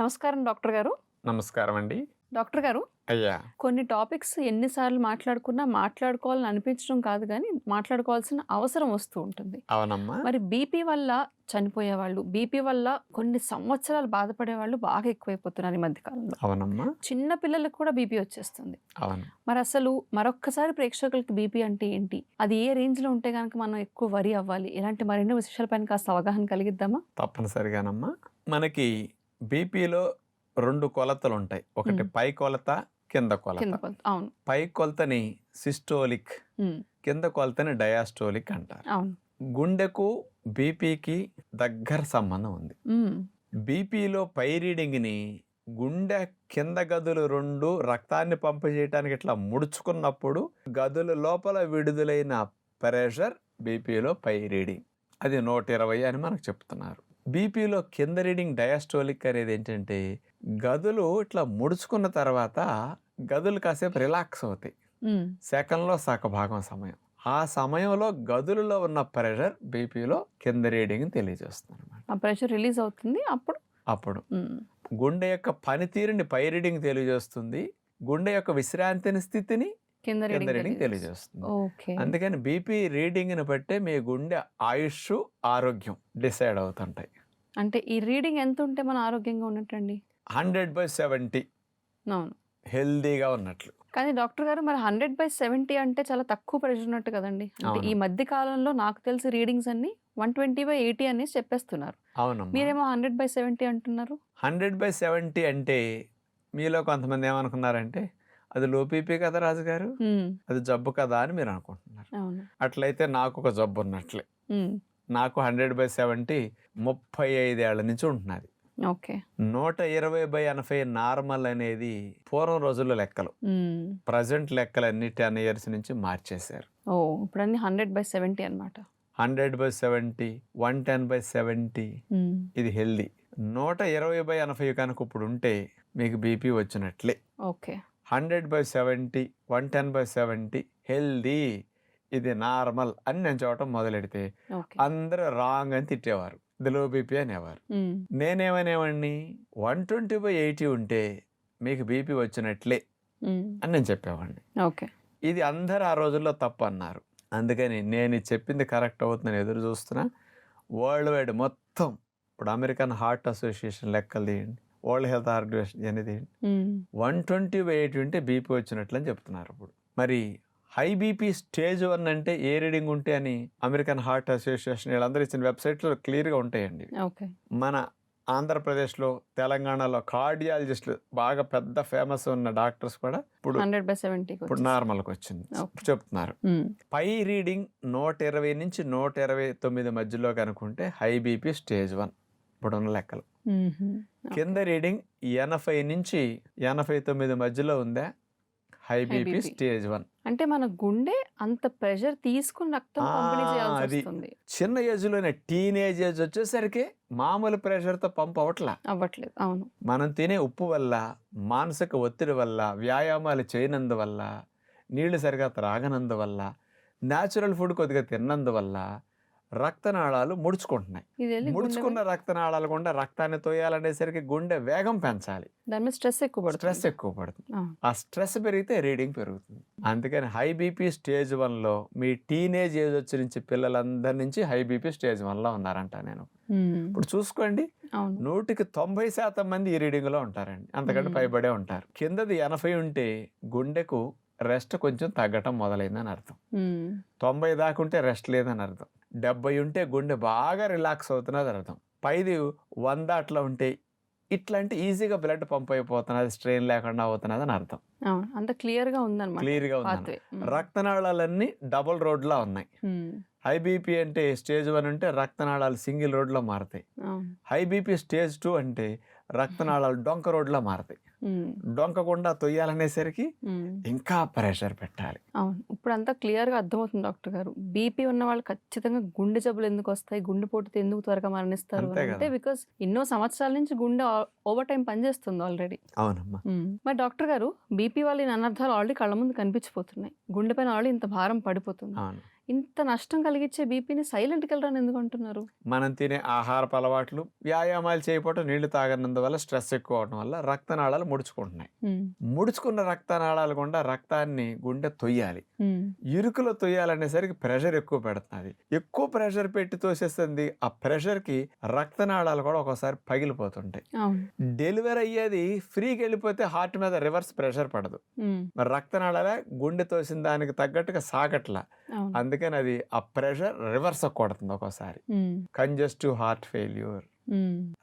నమస్కారం డాక్టర్ గారు. నమస్కారం అండి. డాక్టర్ గారు అయ్యా. కొన్ని టాపిక్స్ ఎన్నిసార్లు మాట్లాడుకున్నా మాట్లాడుకోవాలని అనిపించడం కాదు కానీ మాట్లాడుకోవాల్సిన అవసరం వస్తూ ఉంటుంది. అవునమ్మా. మరి బీపీ వల్ల చనిపోయే వాళ్ళు బీపీ వల్ల కొన్ని సంవత్సరాలు బాధపడే వాళ్ళు బాగా ఎక్కువైపోతున్నారు ఈ మధ్య కాలంలో. అవునమ్మా. చిన్న పిల్లలకు కూడా బీపీ వచ్చేస్తుంది. అవును. మరి అసలు మరొక్కసారి ప్రేక్షకులకి బీపీ అంటే ఏంటి? అది ఏ రేంజ్లో ఉంటే కనుక మనం ఎక్కువ వరి అవ్వాలి? ఇలాంటి మరెన్నో విషయాలపైన కాస్త అవగాహన కలిగిద్దామా? తప్పనిసరిగానమ్మా. మనకి బీపీలో రెండు కొలతలు ఉంటాయి ఒకటి. పై కొలత కింద కొలత. అవును. పై కొలతని సిస్టోలిక్ కింద కొలతని డయాస్టోలిక్ అంటారు. గుండెకు బీపీకి దగ్గర సంబంధం ఉంది. బీపీలో పై రీడింగ్ని గుండె కింద గదులు రెండు రక్తాన్ని పంపు చేయడానికి ఇట్లా ముడుచుకున్నప్పుడు గదుల లోపల విడుదలైన ప్రెషర్ బీపీలో పై రీడింగ్. అది నూట ఇరవై అని మనకు చెప్తున్నారు. బీపీలో కింద రీడింగ్ డయాస్టోలిక్ అనేది ఏంటంటే గదులు ఇట్లా ముడుచుకున్న తర్వాత గదులు కాసేపు రిలాక్స్ అవుతాయి. సెకండ్లో సగభాగం సమయం. ఆ సమయంలో గదులలో ఉన్న ప్రెషర్ బీపీలో కింద రీడింగ్ తెలియజేస్తుంది అనమాట ఆ ప్రెషర్ రిలీజ్ అవుతుంది అప్పుడు? అప్పుడు. గుండె యొక్క పనితీరుని పై రీడింగ్ తెలియజేస్తుంది. గుండె యొక్క విశ్రాంతిని స్థితిని కింద రీడింగ్ తెలియజేస్తుంది. అందుకని బీపీ రీడింగ్ని బట్టే మీ గుండె ఆయుష్ ఆరోగ్యం డిసైడ్ అవుతుంటాయి. అంటే ఈ రీడింగ్ ఎంత ఉంటే మన ఆరోగ్యంగా ఉన్నట్టండి? Hundred by seventy. అవును. హెల్దీగా ఉన్నట్లు. కానీ డాక్టర్ గారు మరి హండ్రెడ్ బై సెవెంటీ అంటే చాలా తక్కువ ప్రెషర్ ఉన్నట్టు కదండి. అంటే అవును. ఈ మధ్య కాలంలో నాకు తెలిసి రీడింగ్స్ అన్ని వన్ ట్వంటీ బై ఎయిటీ అనేసి చెప్పేస్తున్నారు. అవునమ్మా. మీరేమో హండ్రెడ్ బై సెవెంటీ అంటున్నారు? హండ్రెడ్ బై సెవెంటీ అంటే మీలో కొంతమంది ఏమనుకున్నారంటే అది లో బీపీ కదా రాజుగారు? అది జబ్బు కదా అని మీరు అనుకుంటున్నారు. అట్లయితే నాకు ఒక జబ్బు ఉన్నట్లే. నాకు హండ్రెడ్ బై సెవెంటీ ముప్పై ఐదేళ్ళ నుంచి ఉంటున్నది. ఓకే. నూట ఇరవై బై ఎనభై నార్మల్ అనేది పూర్వం రోజుల్లో లెక్కలు. ప్రజెంట్ లెక్కలన్నీ టెన్ ఇయర్స్ నుంచి మార్చేశారు. ఓ ఇప్పుడు అన్ని హండ్రెడ్ బై సెవెంటీ అనమాట hundred by seventy one ten by seventy ఇది హెల్దీ. నూట ఇరవై బై ఎనభై కనుక ఇప్పుడు ఉంటే మీకు BP వచ్చినట్లే. Okay. Hundred by seventy one ten by seventy healthy. ఇది నార్మల్ అని నేను చూడటం మొదలెడితే అందరూ రాంగ్ అని తిట్టేవారు. ఇది లో బీపీ అనేవారు. నేనేమనేవాడిని? వన్ ట్వంటీ బై ఎయిటీ ఉంటే మీకు బీపీ వచ్చినట్లే అని నేను చెప్పేవాడిని. ఓకే. ఇది అందరు ఆ రోజుల్లో తప్పు అన్నారు అందుకని నేను చెప్పింది కరెక్ట్ అవుతుందని ఎదురు చూస్తున్నా. వరల్డ్ వైడ్ మొత్తం ఇప్పుడు అమెరికన్ హార్ట్ అసోసియేషన్ లెక్కలు తీయండి. వరల్డ్ హెల్త్ ఆర్గనైజేషన్ అనేది వన్ ట్వంటీ బై ఎయిటీ ఉంటే బీపీ వచ్చినట్లు అని చెప్తున్నారు ఇప్పుడు. మరి హై బీపీ స్టేజ్ వన్ అంటే ఏ రీడింగ్ ఉంటే అని అమెరికన్ హార్ట్ అసోసియేషన్ వీళ్ళందరూ ఇచ్చిన వెబ్సైట్లో క్లియర్గా ఉంటాయండి. మన ఆంధ్రప్రదేశ్లో తెలంగాణలో కార్డియాలజిస్టులు బాగా పెద్ద ఫేమస్ ఉన్న డాక్టర్స్ కూడా ఇప్పుడు హండ్రెడ్ బై సెవెంటీ ఇప్పుడు నార్మల్కి వచ్చింది. చెప్తున్నారు. పై రీడింగ్ నూట ఇరవై నుంచి నూట ఇరవై తొమ్మిది మధ్యలో కనుకుంటే హై బీపీ స్టేజ్ వన్. ఇప్పుడున్న లెక్కలు. కింద రీడింగ్ ఎనభై నుంచి ఎనభై తొమ్మిది మధ్యలో ఉందా? High BP. Stage one. అంటే మన గుండె అంత ప్రెషర్ తీసుకుని రక్తం ఆ, పంపిణీ చేయాల్సి అది. చిన్న ఏజ్లోనే టీనేజ్ ఏజ్ వచ్చేసరికి మామూలు ప్రెషర్తో పంప్ అవట్లా అవ్వట్లేదు. అవును. మనం తినే ఉప్పు వల్ల మానసిక ఒత్తిడి వల్ల వ్యాయామాలు చేయనందువల్ల నీళ్ళు సరిగా త్రాగనందువల్ల న్యాచురల్ ఫుడ్ కొద్దిగా తిన్నందువల్ల రక్తనాళాలు ముడుచుకుంటున్నాయి. ముడుచుకున్న రక్తనాళాలు గుండా రక్తాన్ని తోయాలనేసరికి గుండె వేగం పెంచాలి. దాని స్ట్రెస్ ఎక్కువ స్ట్రెస్ ఎక్కువ పడుతుంది. ఆ, స్ట్రెస్ పెరిగితే రీడింగ్ పెరుగుతుంది. అందుకని హై బీపీ స్టేజ్ వన్లో మీ టీనేజ్ ఏజ్ వచ్చి నుంచి పిల్లలందరి నుంచి హై బీపీ స్టేజ్ వన్లో ఉన్నారంట నేను. ఇప్పుడు చూసుకోండి. నూటికి తొంభై శాతం మంది ఈ రీడింగ్లో ఉంటారండి. అంతకంటే. పైబడే ఉంటారు. కిందది ఎనభై ఉంటే గుండెకు రెస్ట్ కొంచెం తగ్గటం మొదలైందని అర్థం. తొంభై దాకా ఉంటే రెస్ట్ లేదని అర్థం. డెబ్బై ఉంటే గుండె బాగా రిలాక్స్ అవుతున్నది అర్థం. పైది వంద అట్లా ఉంటే ఇట్లా అంటే ఈజీగా బ్లడ్ పంప్ అయిపోతున్నది స్ట్రెయిన్ లేకుండా అవుతున్నది అని అర్థం. అంత క్లియర్గా ఉందన్నమాట. క్లియర్గా ఉంది రక్తనాళాలన్నీ డబుల్ రోడ్లా ఉన్నాయి. హై బీపీ అంటే స్టేజ్ వన్ అంటే రక్తనాళాలు సింగిల్ రోడ్లో మారుతాయి. హై బీపీ స్టేజ్ టూ అంటే రక్తనాళాలు డొంక రోడ్లో మారుతాయి. డొంకకుండా తొయ్యాలనేసరికి ఇంకా ప్రెషర్ పెట్టాలి. అవును. ఇప్పుడు అంతా క్లియర్గా అర్థమవుతుంది డాక్టర్ గారు. బీపీ ఉన్న వాళ్ళు ఖచ్చితంగా గుండె జబ్బులు ఎందుకు వస్తాయి? గుండెపోటుతో ఎందుకు త్వరగా మరణిస్తారు అంటే. బికాస్ ఎన్నో సంవత్సరాల నుంచి గుండె ఓవర్ టైం పనిచేస్తుంది ఆల్రెడీ. అవునమ్మా. మరి డాక్టర్ గారు బీపీ వాళ్ళ అనర్థాలు ఆల్రెడీ కళ్ళ ముందు కనిపించిపోతున్నాయి. గుండె పైన ఆల్రెడీ ఇంత భారం పడిపోతుంది. ఇంత నష్టం కలిగించే బీపీని సైలెంట్ కిల్లర్ ఎందుకు అంటున్నారు? మనం తినే ఆహారపు అలవాట్లు వ్యాయామాలు చేయకపోవటం నీళ్ళు తాగనందువల్ల స్ట్రెస్ ఎక్కువ అవడం వల్ల రక్తనాళాలు ముడుచుకుంటున్నాయి. ముడుచుకున్న రక్తనాళాలు గుండా రక్తాన్ని గుండె తొయ్యాలి. ఇరుకులో తొయ్యాలనేసరికి ప్రెషర్ ఎక్కువ పెడుతున్నది. ఎక్కువ ప్రెషర్ పెట్టి తోసేస్తుంది ఆ ప్రెషర్కి రక్తనాళాలు కూడా ఒక్కోసారి పగిలిపోతుంటాయి. డెలివరీ అయ్యేది ఫ్రీకి వెళ్ళిపోతే హార్ట్ మీద రివర్స్ ప్రెషర్ పడదు. రక్తనాళాలే గుండె తోసిన దానికి తగ్గట్టుగా సాగట్లా. అవును. అందుకని అది ఆ ప్రెషర్ రివర్స్ కొడుతుంది ఒక్కోసారి. Um, congestive heart failure.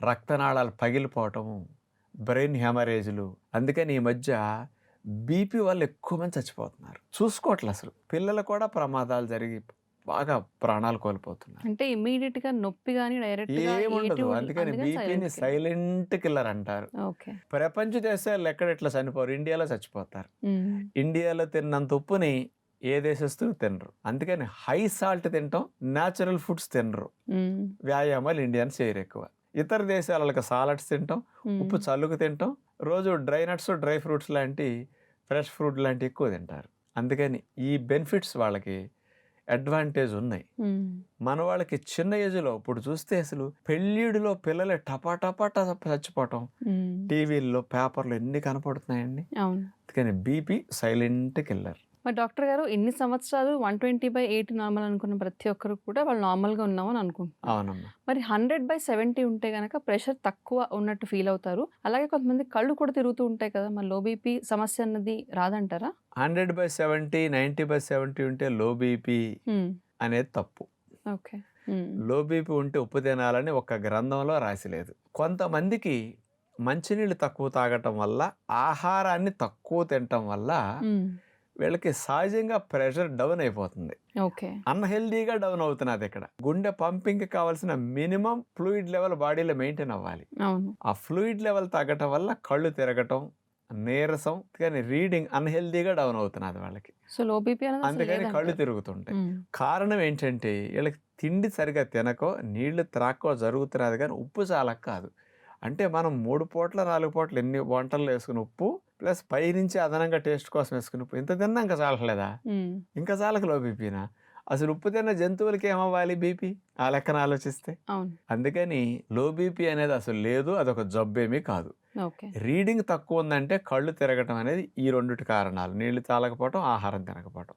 రక్తనాళాలు పగిలిపోవటము బ్రెయిన్ హెమరేజ్లు. అందుకని ఈ మధ్య బీపీ వల్ల ఎక్కువ మంది చచ్చిపోతున్నారు. చూసుకోవట్లే అసలు. పిల్లలు కూడా ప్రమాదాలు జరిగి బాగా ప్రాణాలు కోల్పోతున్నారు. అంటే ఇమీడియట్గా నొప్పి కానీ డైరెక్ట్ ఏముండదు అందుకని బీపీని సైలెంట్ కిల్లర్ అంటారు. ప్రపంచ దేశాలు ఎక్కడ ఇట్లా చనిపోరు? ఇండియాలో చచ్చిపోతారు. ఇండియాలో తిన్నంత ఉప్పుని ఏ దేశస్తులు తినరు. అందుకని హై సాల్ట్ తింటాం న్యాచురల్ ఫుడ్స్ తినరు. వ్యాయామాలు ఇండియన్స్ చేయరు ఎక్కువ. ఇతర దేశాలకు సాలడ్స్ తింటాం ఉప్పు చల్లుకు తింటాం. రోజు డ్రై నట్స్ డ్రై ఫ్రూట్స్ లాంటి ఫ్రెష్ ఫ్రూట్ లాంటి ఎక్కువ తింటారు. అందుకని ఈ బెనిఫిట్స్ వాళ్ళకి అడ్వాంటేజ్ ఉన్నాయి. మన వాళ్ళకి చిన్న ఏజ్లో ఇప్పుడు చూస్తే అసలు పెళ్ళిడిలో పిల్లలు టపా టపా టపా చచ్చిపోవటం. టీవీల్లో పేపర్లు ఎన్ని కనపడుతున్నాయండి? అందుకని బీపీ సైలెంట్ కిల్లర్. మరి డాక్టర్ గారు ఇన్ని సంవత్సరాలు one twenty by eight normal అనుకున్న ప్రతి ఒక్కరు కూడా వాళ్ళు నార్మల్గా ఉన్నామని అనుకుంటున్నారు. అవునమ్మా. మరి హండ్రెడ్ బై సెవెంటీ ఉంటే గనక ప్రెషర్ తక్కువ ఉన్నట్టు ఫీల్ అవుతారు. అలాగే కొంతమంది కళ్ళు కూడా తిరుగుతూ ఉంటాయి కదా మరి లో బీపీ సమస్య అన్నది రాదంటారా? Hundred by seventy ninety by seventy ఉంటే లో బీపీ అనేది తప్పు. ఓకే. లో బీపీ ఉంటే ఉప్పు తినాలని ఒక గ్రంథంలో రాసిలేదు కొంతమందికి మంచినీళ్ళు తక్కువ తాగటం వల్ల ఆహారాన్ని తక్కువ తినటం వల్ల వీళ్ళకి సహజంగా ప్రెషర్ డౌన్ అయిపోతుంది. ఓకే. అన్హెల్దీగా డౌన్ అవుతున్నది ఇక్కడ. గుండె పంపింగ్కి కావాల్సిన మినిమం ఫ్లూయిడ్ లెవెల్ బాడీలో మెయింటైన్ అవ్వాలి. ఆ ఫ్లూయిడ్ లెవెల్ తగ్గటం వల్ల కళ్ళు తిరగటం నీరసం కానీ రీడింగ్ అన్హెల్దీగా డౌన్ అవుతున్నది వాళ్ళకి. సో లో అందుకని కళ్ళు. తిరుగుతుంటాయి. కారణం ఏంటంటే వీళ్ళకి తిండి సరిగా తినకో నీళ్ళు త్రాక్కో జరుగుతున్నది కానీ ఉప్పు చాలక కాదు. అంటే మనం మూడు పూట్ల నాలుగు పూటలు ఎన్ని వంటలు వేసుకుని ఉప్పు ప్లస్ పైనుంచి అదనంగా టేస్ట్ కోసం వేసుకుని ఉప్పు. ఇంత తిన్నా ఇంకా చాలట్లేదా? ఇంకా చాలక లో బీపీనా అసలు ఉప్పు తిన్న జంతువులకి ఏమవ్వాలి బీపీ? ఆ లెక్కన ఆలోచిస్తే. అందుకని లో బీపీ అనేది అసలు లేదు అదొక జబ్బేమీ కాదు. రీడింగ్ తక్కువ ఉందంటే కళ్ళు తిరగటం అనేది ఈ రెండిటి కారణాలు. నీళ్ళు తాగకపోవటం ఆహారం తినకపోవటం.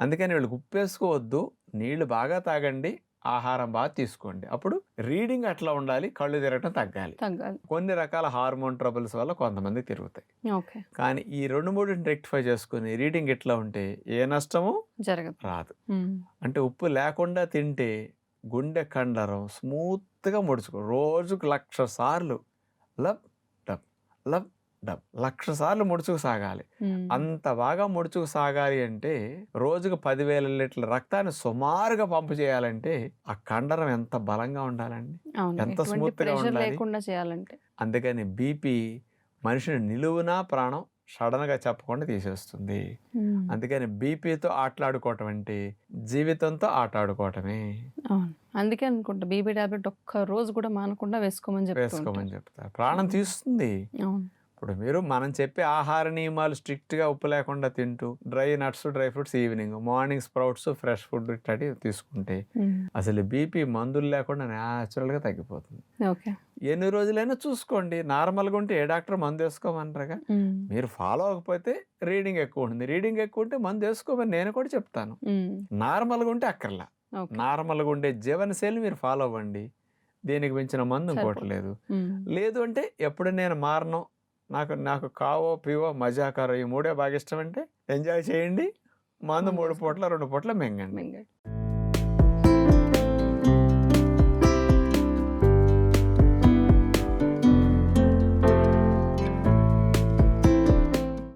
అందుకని వీళ్ళకి ఉప్పు వేసుకోవద్దు. నీళ్ళు బాగా తాగండి. ఆహారం బాగా తీసుకోండి. అప్పుడు రీడింగ్ అట్లా ఉండాలి కళ్ళు తిరగటం తగ్గాలి. తగ్గాలి. కొన్ని రకాల హార్మోన్ ట్రబుల్స్ వల్ల కొంతమంది తిరుగుతాయి. ఓకే. కానీ ఈ రెండు మూడింటిని రెక్టిఫై చేసుకుని రీడింగ్ ఇట్లా ఉంటే ఏ నష్టము జరగదు. రాదు. అంటే ఉప్పు లేకుండా తింటే గుండె కండరం స్మూత్గా ముడుచుకో రోజుకు లక్ష సార్లు లబ్ డబ్ లబ్ డబ్ లక్ష సార్లు ముడుచుకు సాగాలి. అంత బాగా ముడుచుకు సాగాలి అంటే రోజుకు పదివేల లీటర్ల రక్తాన్ని సుమారుగా పంపు చేయాలంటే ఆ కండరం ఎంత బలంగా ఉండాలండి? ఎంత smooth గా ఉండాలి? అందుకని బీపీ మనిషిని నిలువునా ప్రాణం సడన్గా చెప్పకుండా తీసేస్తుంది. అందుకని బీపీతో ఆటలాడుకోవటం అంటే జీవితంతో ఆటాడుకోవటమే అందుకే అనుకుంటా బీపీ టాబ్లెట్ ఒక్క రోజు కూడా మానకుండా వేసుకోమని చెప్తూ వేసుకోమని చెప్తారు. ప్రాణం తీస్తుంది. అవును. ఇప్పుడు మీరు మనం చెప్పే ఆహార నియమాలు స్ట్రిక్ట్గా ఉప్పు లేకుండా తింటూ dry nuts dry fruits evening morning sprouts fresh food ఇట్లాంటి తీసుకుంటే అసలు బీపీ మందులు లేకుండా న్యాచురల్గా తగ్గిపోతుంది. ఎన్ని రోజులైనా చూసుకోండి. నార్మల్గా ఉంటే ఏ డాక్టర్ మందు వేసుకోమన్నారుగా ఉమ్, మీరు ఫాలో అవ్వకపోతే రీడింగ్ ఎక్కువ ఉంటుంది. రీడింగ్ ఎక్కువ ఉంటే మందు వేసుకోమని నేను కూడా చెప్తాను. నార్మల్గా ఉంటే అక్కర్లా. నార్మల్గా ఉండే జీవనశైలి మీరు ఫాలో అవ్వండి. దీనికి మించిన మందు ఇంకోటి. లేదు. లేదు అంటే ఎప్పుడు నేను మారను నాకు నాకు కావో పివో మజాకారో ఈ మూడే బాగా ఇష్టం అంటే ఎంజాయ్ చేయండి మందు మూడు. పూట్ల రెండు పూట్ల మింగండి మింగండి